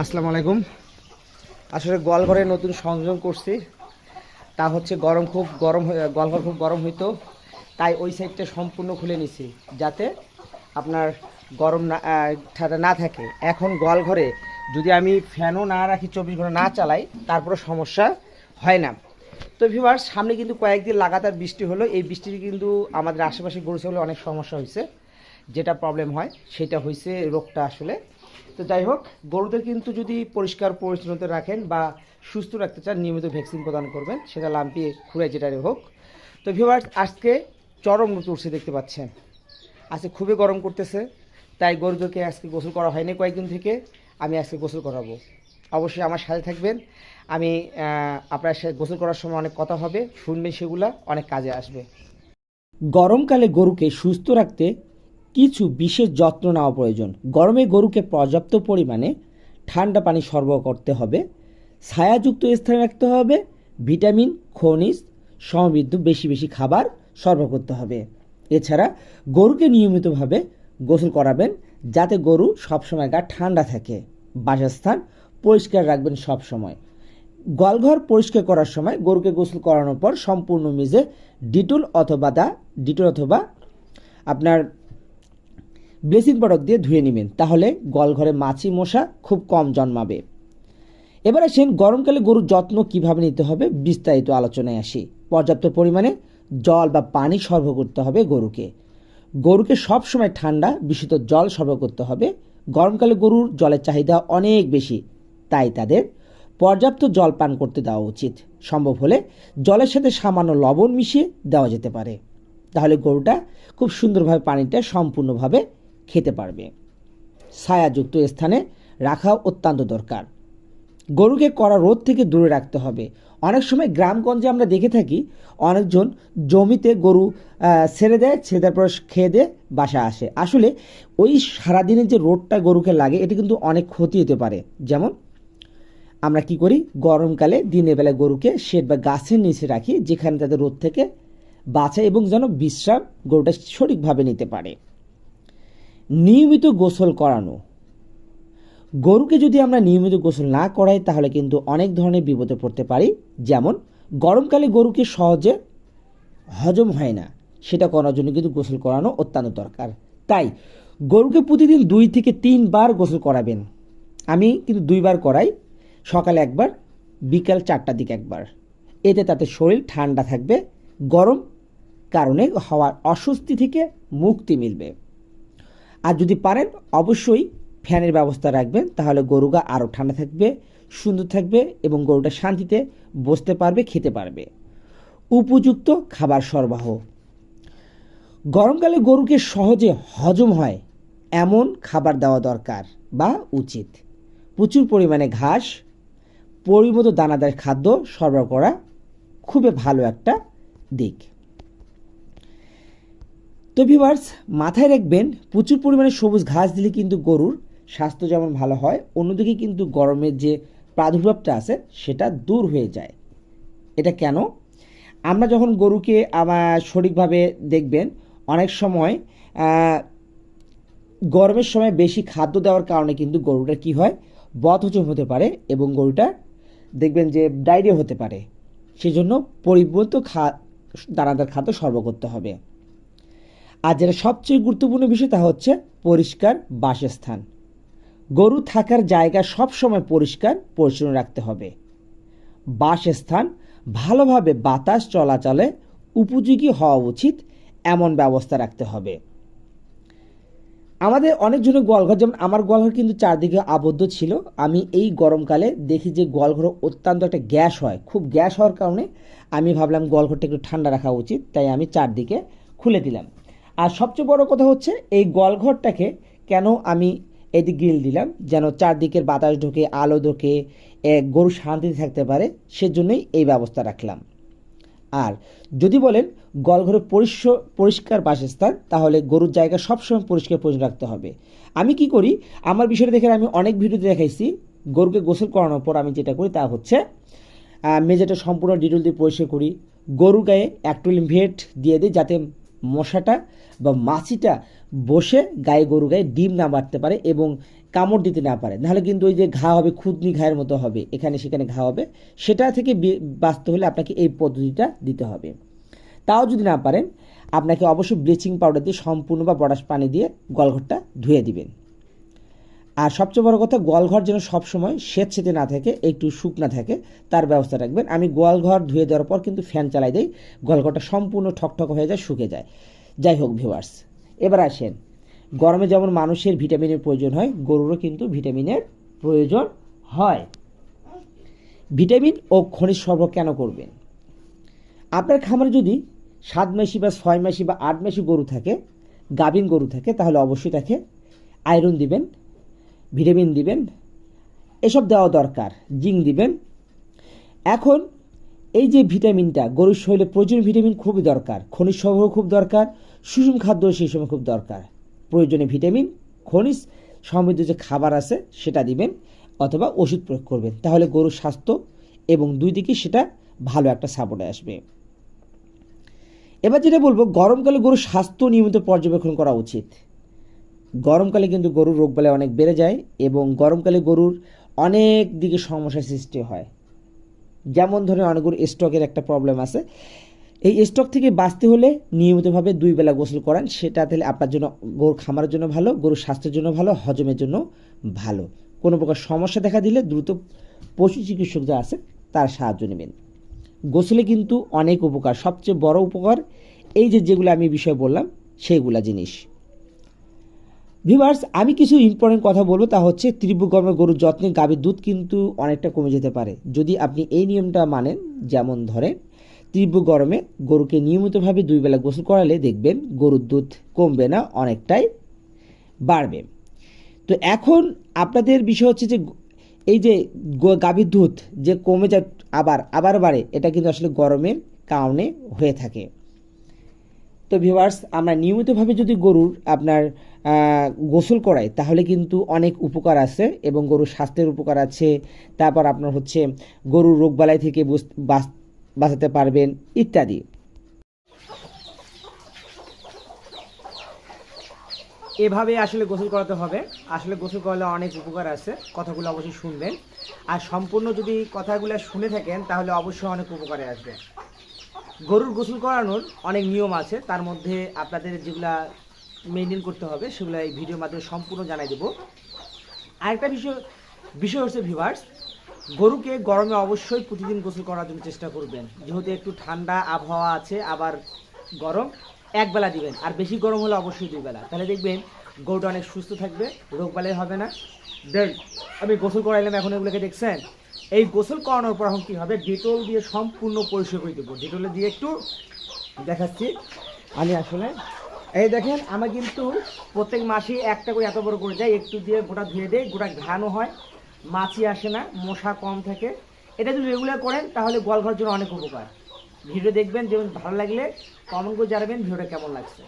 আসসালামু আলাইকুম। আসলে গোয়ালঘরে নতুন সংযোগ করছি। তা হচ্ছে গরম খুব গরম গোয়ালঘর খুব গরম হইতো। তাই ওই সাইডটা সম্পূর্ণ খুলে নিছি, যাতে আপনার গরম না ঠান্ডা না থাকে। এখন গোয়ালঘরে যদি আমি ফ্যানও না রাখি, চব্বিশ ঘণ্টা না চালাই তারপরে সমস্যা হয় না। তো ভিভার সামনে কিন্তু কয়েকদিন লাগাতার বৃষ্টি হলো। এই বৃষ্টিতে কিন্তু আমাদের আশেপাশে গরু ছাগলে অনেক সমস্যা হয়েছে। যেটা প্রবলেম হয়, সেটা হয়েছে রোগটা আসলে। তো যাই হোক গরুদের কিন্তু যদি পরিষ্কার পরিচ্ছন্নতা রাখেন বা সুস্থ রাখতে চান, নিয়মিত ভ্যাকসিন প্রদান করবেন, সেটা লাম্পি খুঁড়ে যেটাই হোক। তো ভিভার্স আজকে চরম রোদ উঠছে দেখতে পাচ্ছেন। আজকে খুবই গরম করতেছে, তাই গরুদেরকে আজকে গোসল করা হয়নি কয়েকদিন থেকে, আমি আজকে গোসল করাবো। অবশ্যই আমার সাথে থাকবেন। আমি আপনার সাথে গোসল করার সময় অনেক কথা হবে, শুনবেন সেগুলা, অনেক কাজে আসবে। গরমকালে গরুকে সুস্থ রাখতে কিছু বিশেষ যত্ন নেওয়া প্রয়োজন। গরমে গরুকে পর্যাপ্ত পরিমাণে ঠান্ডা পানি সরবরাহ করতে হবে। ছায়াযুক্ত স্থানে রাখতে হবে। ভিটামিন, খনিজ, সমৃদ্ধ বেশি বেশি খাবার সরবরাহ করতে হবে। এছাড়া গরুকে নিয়মিতভাবে গোসল করাবেন যাতে গরু সবসময় গা ঠান্ডা থাকে। বাসস্থান পরিষ্কার রাখবেন সবসময়। গোয়ালঘর পরিষ্কার করার সময় গরুকে গোসল করানোর পর সম্পূর্ণ মেজে ডিটল অথবা দা ডিটল অথবা আপনার ব্লিচিং প্রোডাক্ট দিয়ে ধুয়ে নেবেন, তাহলে গোয়ালঘরে মাছি মশা খুব কম জন্মাবে। এবার আসেন গরমকালে গরুর যত্ন কীভাবে নিতে হবে, বিস্তারিত আলোচনায় আসি। পর্যাপ্ত পরিমাণে জল বা পানি সরবরাহ করতে হবে গরুকে। গরুকে সব সময় ঠান্ডা, বিশুদ্ধ জল সরবরাহ করতে হবে। গরমকালে গরুর জলের চাহিদা অনেক বেশি, তাই তাদের পর্যাপ্ত জল পান করতে দেওয়া উচিত। সম্ভব হলে জলের সাথে সামান্য লবণ মিশিয়ে দেওয়া যেতে পারে। তাহলে গরুটা খুব সুন্দরভাবে পানিটা সম্পূর্ণভাবে খেতে পারবে। ছায়াযুক্ত স্থানে রাখা অত্যন্ত দরকার। গরুকে কড়া রোদ থেকে দূরে রাখতে হবে। অনেক সময় গ্রামগঞ্জে আমরা দেখে থাকি, অনেকজন জমিতে গরু ছেড়ে দেয়, ছেড়ে দেওয়ার পর খেয়ে দিয়ে বাসা আসে। আসলে ওই সারাদিনের যে রোদটা গরুকে লাগে, এটি কিন্তু অনেক ক্ষতি হতে পারে। যেমন, আমরা কি করি? গরমকালে দিনের বেলা গরুকে শেড বা গাছের নিচে রাখি, যেখানে তাদের রোদ থেকে বাঁচে এবং যেন বিশ্রাম গরুটা সঠিকভাবে নিতে পারে। নিয়মিত গোসল করানো। গরুকে যদি আমরা নিয়মিত গোসল না করাই, তাহলে কিন্তু অনেক ধরনের বিপদে পড়তে পারি। যেমন, গরমকালে গরুকে সহজে হজম হয় না। সেটা করার জন্য কিন্তু গোসল করানো অত্যন্ত দরকার। তাই, গরুকে প্রতিদিন দুই থেকে তিনবার গোসল করাবেন। আমি কিন্তু দুইবার করাই। সকালে একবার, বিকাল চারটার দিকে একবার। এতে তাতে শরীর ঠান্ডা থাকবে, গরম কারণে হওয়ার অস্বস্তি থেকে মুক্তি মিলবে। আর যদি পারেন, অবশ্যই ফ্যানের ব্যবস্থা রাখবেন, তাহলে গরুটা আরও ঠান্ডা থাকবে, সুন্দর থাকবে এবং গরুটা শান্তিতে বসতে পারবে, খেতে পারবে। উপযুক্ত খাবার সরবরাহ। গরমকালে গরুকে সহজে হজম হয় এমন খাবার দেওয়া দরকার বা উচিত। প্রচুর পরিমাণে ঘাস, পরিমতো দানাদার খাদ্য সরবরাহ করা খুবই ভালো একটা দিক। তো ভিভার্স মাথায় রাখবেন, প্রচুর পরিমাণে সবুজ ঘাস দিলে কিন্তু গরুর স্বাস্থ্য যেমন ভালো হয়, অন্যদিকে কিন্তু গরমের যে প্রাদুর্ভাবটা আছে, সেটা দূর হয়ে যায়। এটা কেন? আমরা যখন গরুকে আমার সঠিকভাবে দেখবেন, অনেক সময় গরমের সময় বেশি খাদ্য দেওয়ার কারণে কিন্তু গরুটার কি হয়? বদহজম হতে পারে এবং গরুটা দেখবেন যে ডায়রিয়া হতে পারে। সেজন্য পরিবর্তিত খা, দানাদার খাদ্য সর্ব করতে হবে। আর যেটা সবচেয়ে গুরুত্বপূর্ণ বিষয় তা হচ্ছে পরিষ্কার বাসস্থান। গরু থাকার জায়গা সবসময় পরিষ্কার, পরিচ্ছন্ন রাখতে হবে। বাসস্থান ভালোভাবে বাতাস চলাচলে উপযোগী হওয়া উচিত, এমন ব্যবস্থা রাখতে হবে। আমাদের অনেকজনের গোয়ালঘর, যেমন আমার গোয়ালঘর কিন্তু চারদিকে আবদ্ধ ছিল। আমি এই গরমকালে দেখি যে গোয়ালঘর অত্যন্ত একটা গ্যাস হয়। খুব গ্যাস হওয়ার কারণে আমি ভাবলাম গোয়ালঘরটা একটু ঠান্ডা রাখা উচিত, তাই আমি চারদিকে খুলে দিলাম। আর সবচেয়ে বড় কথা হচ্ছে, এই গোয়ালঘরটাকে কেন আমি এদিক গ্রিল দিলাম? যেন চারদিকের বাতাস ঢোকে, আলো ঢোকে গরু শান্তিতে থাকতে পারে, সেজন্যই এই ব্যবস্থা রাখলাম। আর যদি বলেন গলঘরে পরিষ্কার পরিষ্কার বাসস্থান, তাহলে গরুর জায়গা সবসময় পরিষ্কার পরিচ্ছন্ন রাখতে হবে। আমি কি করি? আমার বিষয়টা দেখে আমি অনেক ভিডিওতে দেখাইছি। গরুকে গোসল করানোর পর আমি যেটা করি, তা হচ্ছে মেঝেটা সম্পূর্ণ ডিটেল দিয়ে পরিষ্কার করি। গরুর গায়ে অ্যাক্টোলিন ভেট দিয়ে দিই, যাতে মশাটা বা মাছিটা বসে গায়ে গরু গায়ে ডিম না বাড়তে পারে এবং কামড় দিতে না পারে। নাহলে কিন্তু ওই যে ঘা হবে, খুদনি ঘায়ের মতো হবে, এখানে সেখানে ঘা হবে। সেটা থেকে বাঁচতে হলে আপনাকে এই পদ্ধতিটা দিতে হবে। তাও যদি না পারেন, আপনাকে অবশ্যই ব্লিচিং পাউডার দিয়ে সম্পূর্ণ বা বড়াস পানি দিয়ে গলঘরটা ধুয়ে দিবেন। আর সবচেয়ে বড় কথা, গোয়ালঘর যেন সবসময় সেতে না থাকে, একটু শুকনা থাকে, তার ব্যবস্থা রাখবেন। আমি গোয়ালঘর ধুয়ে দেওয়ার পর কিন্তু ফ্যান চালাই দেই, গোয়ালঘরটা সম্পূর্ণ ঠকঠক হয়ে যায়, শুকে যায়। যাই হোক ভিউয়ার্স এবার আসেন। গরমে যেমন মানুষের ভিটামিনের প্রয়োজন হয়, গরুরও কিন্তু ভিটামিনের প্রয়োজন হয়। ভিটামিন ও খনিজ সরবরাহ কেন করবেন? আপনার খামারে যদি সাত মাসি বা ছয় মাসি বা আট মাসি গরু থাকে, গাভিন গরু থাকে, তাহলে অবশ্যই তাকে আয়রন দিবেন। ভিটামিন দিবেন, এসব দেওয়া দরকার, জিঙ্ক দিবেন। এখন এই যে ভিটামিনটা, গরুর শরীরে প্রয়োজনীয় ভিটামিন খুবই দরকার, খনিজ সরবরাহ খুব দরকার, সুষম খাদ্য সেই সময় খুব দরকার। প্রয়োজনে ভিটামিন, খনিজ সমৃদ্ধ যে খাবার আছে সেটা দিবেন অথবা ওষুধ প্রয়োগ করবেন। তাহলে গরুর স্বাস্থ্য এবং দুই দিকে সেটা ভালো একটা সাপোর্টে আসবে। এবার যেটা বলব, গরমকালে গরুর স্বাস্থ্য নিয়মিত পর্যবেক্ষণ করা উচিত। গরমকালে কিন্তু গরুর রোগবালাই অনেক বেড়ে যায় এবং গরমকালে গরুর অনেক দিকে সমস্যার সৃষ্টি হয়। যেমন ধরেন অনেক গরুর স্টকের একটা প্রবলেম আছে। এই স্টক থেকে বাঁচতে হলে নিয়মিতভাবে দুই বেলা গোসল করান, সেটা তাহলে আপনার জন্য, গরুর খামারের জন্য ভালো, গরুর স্বাস্থ্যের জন্য ভালো, হজমের জন্য ভালো। কোনো প্রকার সমস্যা দেখা দিলে দ্রুত পশু চিকিৎসক যা আছে তার সাহায্য নেবেন। গোসলে কিন্তু অনেক উপকার, সবচেয়ে বড় উপকার এই যে যেগুলো আমি বিষয় বললাম, সেইগুলা জিনিস। ভিভার্স আমি কিছু ইম্পর্টেন্ট কথা বলব, তা হচ্ছে তীব্র গরমে গরুর যত্নে গাভীর দুধ কিন্তু অনেকটা কমে যেতে পারে। যদি আপনি এই নিয়মটা মানেন, যেমন ধরেন তীব্র গরমে গরুকে নিয়মিতভাবে দুই বেলা গোসল করালে দেখবেন গরুর দুধ কমবে না, অনেকটাই বাড়বে। তো এখন আপনাদের বিষয় হচ্ছে যে, এই যে গাভীর দুধ যে কমে যায় আবার আবার বাড়ে, এটা কিন্তু আসলে গরমের কারণে হয়ে থাকে। তো ভিভার্স আমরা নিয়মিতভাবে যদি গরুর আপনার গোসল করাই তাহলে কিন্তু অনেক উপকার আছে এবং গরুর স্বাস্থ্যের উপকার আছে। তারপর আপনার হচ্ছে গরুর রোগবালাই থেকে বাঁচাতে পারবেন, ইত্যাদি। এভাবে আসলে গোসল করাতে হবে। আসলে গোসল করালে অনেক উপকার আছে, কথাগুলো অবশ্যই শুনবেন। আর সম্পূর্ণ যদি কথাগুলো শুনে থাকেন, তাহলে অবশ্যই অনেক উপকারে আসবে। গরুর গোসল করানোর অনেক নিয়ম আছে, তার মধ্যে আপনাদের যেগুলা মেনটেন করতে হবে, সেগুলো এই ভিডিওর মাধ্যমে সম্পূর্ণ জানাই দেবো। আরেকটা বিষয় বিষয় হচ্ছে ভিভার্স গরুকে গরমে অবশ্যই প্রতিদিন গোসল করার জন্য চেষ্টা করবেন। যেহেতু একটু ঠান্ডা আবহাওয়া আছে, আবার গরম এক বেলা দিবেন। আর বেশি গরম হলে অবশ্যই দুই বেলা তাহলে দেখবেন, গরুটা অনেক সুস্থ থাকবে, রোগ বালাই হবে না। দেন আমি গোসল করাইলাম এখন এগুলোকে, দেখছেন? এই গোসল করানোর পর এখন কী হবে? ডেটল দিয়ে সম্পূর্ণ পরিষ্কার করে দেবো। ডেটলে দিয়ে একটু দেখাচ্ছি। আমি আসলে এই দেখেন, আমি কিন্তু প্রত্যেক মাসে একটা করে এত বড় করে যাই একটু দিয়ে গোটা ধুয়ে দেয় গোটা ঘানও হয়, মাছি আসে না, মশা কম থাকে। এটা যদি রেগুলার করেন, তাহলে গোয়াল ঘরের জন্য অনেক উপকার। ভিডিও দেখবেন, যেমন ভালো লাগলে কমেন্ট করে জানাবেন, ভিডিওটা কেমন লাগছে।